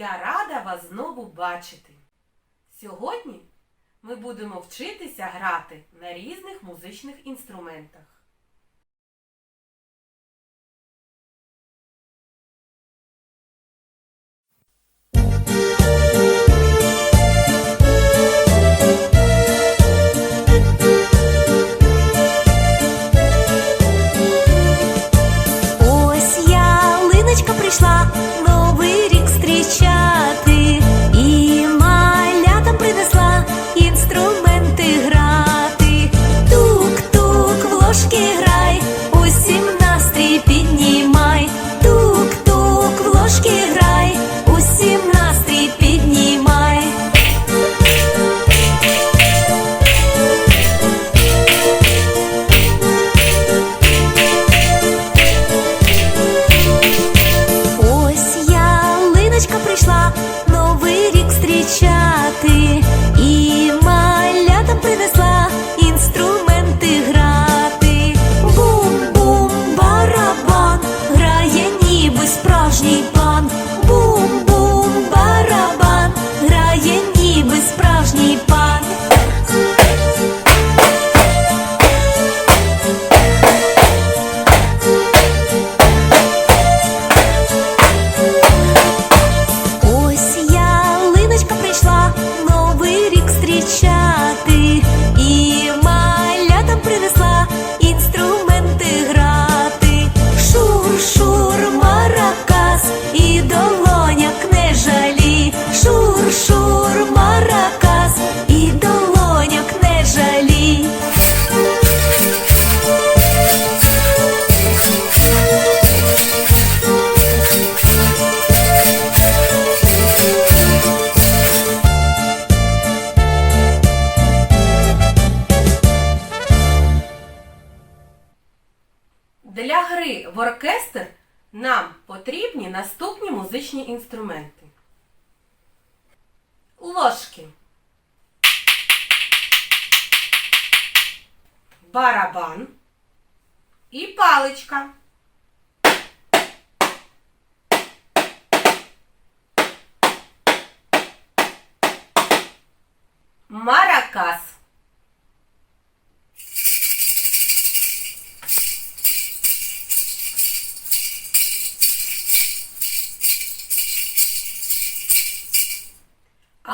Я рада вас знову бачити. Сьогодні ми будемо вчитися грати на різних музичних інструментах. Потрібні наступні музичні інструменти. Ложки. Барабан і паличка. Маракас.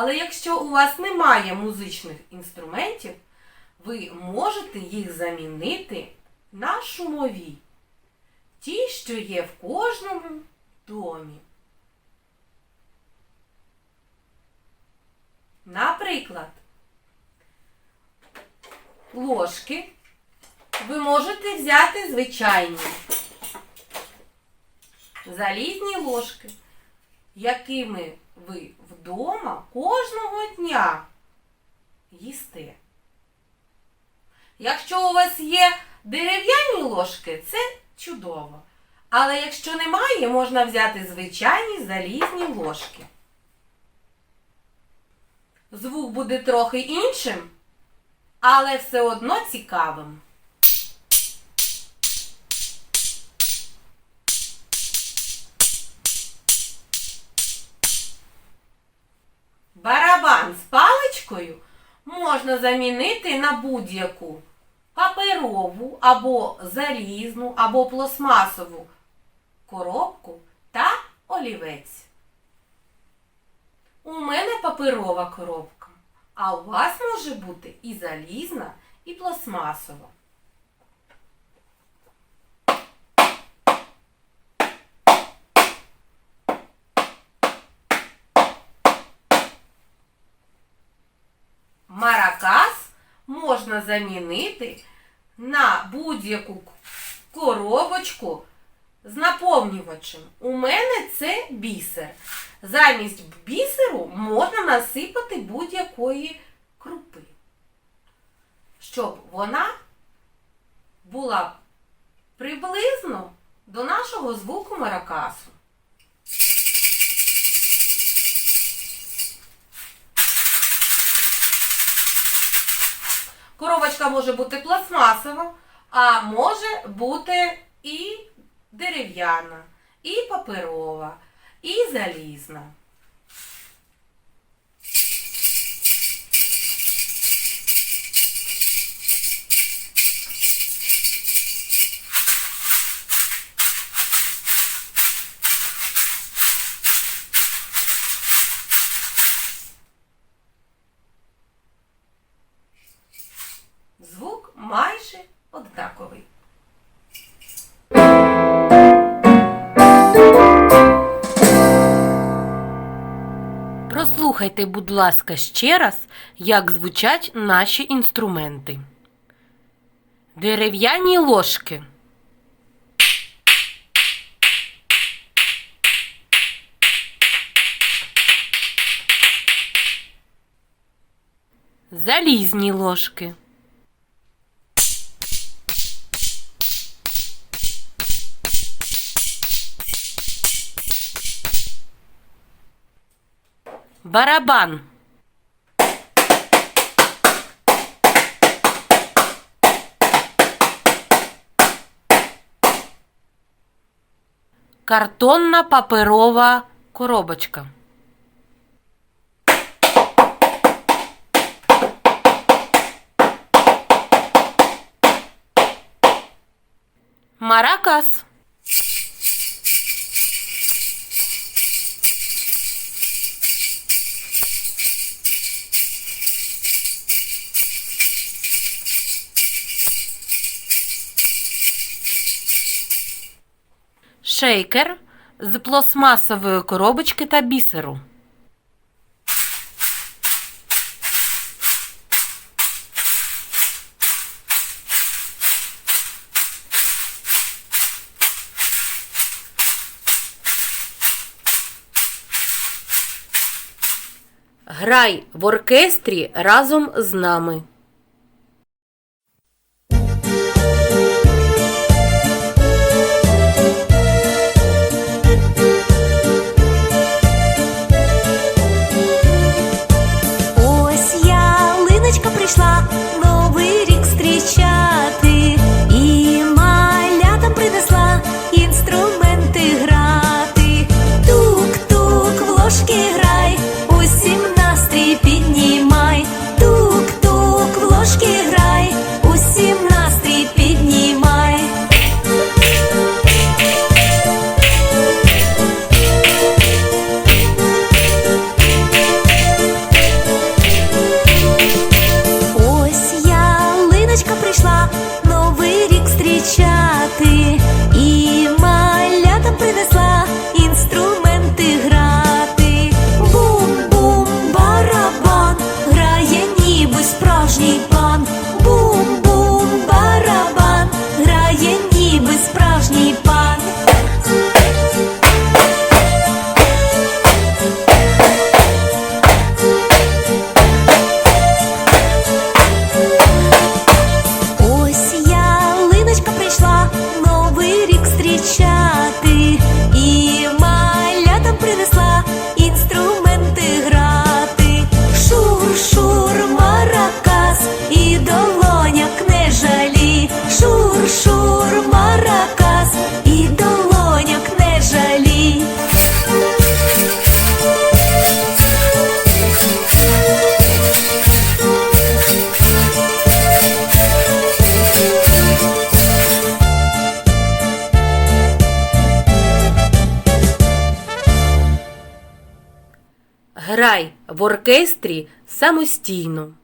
Але якщо у вас немає музичних інструментів, ви можете їх замінити на шумові. Ті, що є в кожному домі. Наприклад, ложки ви можете взяти звичайні залізні ложки, якими ви вдома кожного дня їсте. Якщо у вас є дерев'яні ложки, це чудово. Але якщо немає, можна взяти звичайні залізні ложки. Звук буде трохи іншим, але все одно цікавим. Паличкою можна замінити на будь-яку паперову або залізну, або пластмасову коробку та олівець. У мене паперова коробка, а у вас може бути і залізна, і пластмасова. Маракас можна замінити на будь-яку коробочку з наповнювачем. У мене це бісер. Замість бісеру можна насипати будь-якої крупи, щоб вона була приблизно до нашого звуку маракасу. Коробочка може бути пластмасова, а може бути і дерев'яна, і паперова, і залізна. Послухайте, будь ласка, ще раз, як звучать наші інструменти. Дерев'яні ложки. Залізні ложки. барабан картонно паперова коробочка. Маракас. шейкер з пластмасової коробочки та бісеру. Грай в оркестрі разом з нами. оркестрі самостійно.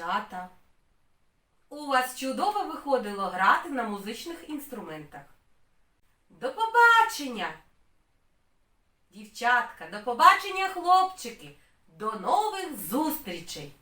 Дівчата. У вас чудово виходило грати на музичних інструментах. До побачення! Дівчатка, до побачення, хлопчики! До нових зустрічей!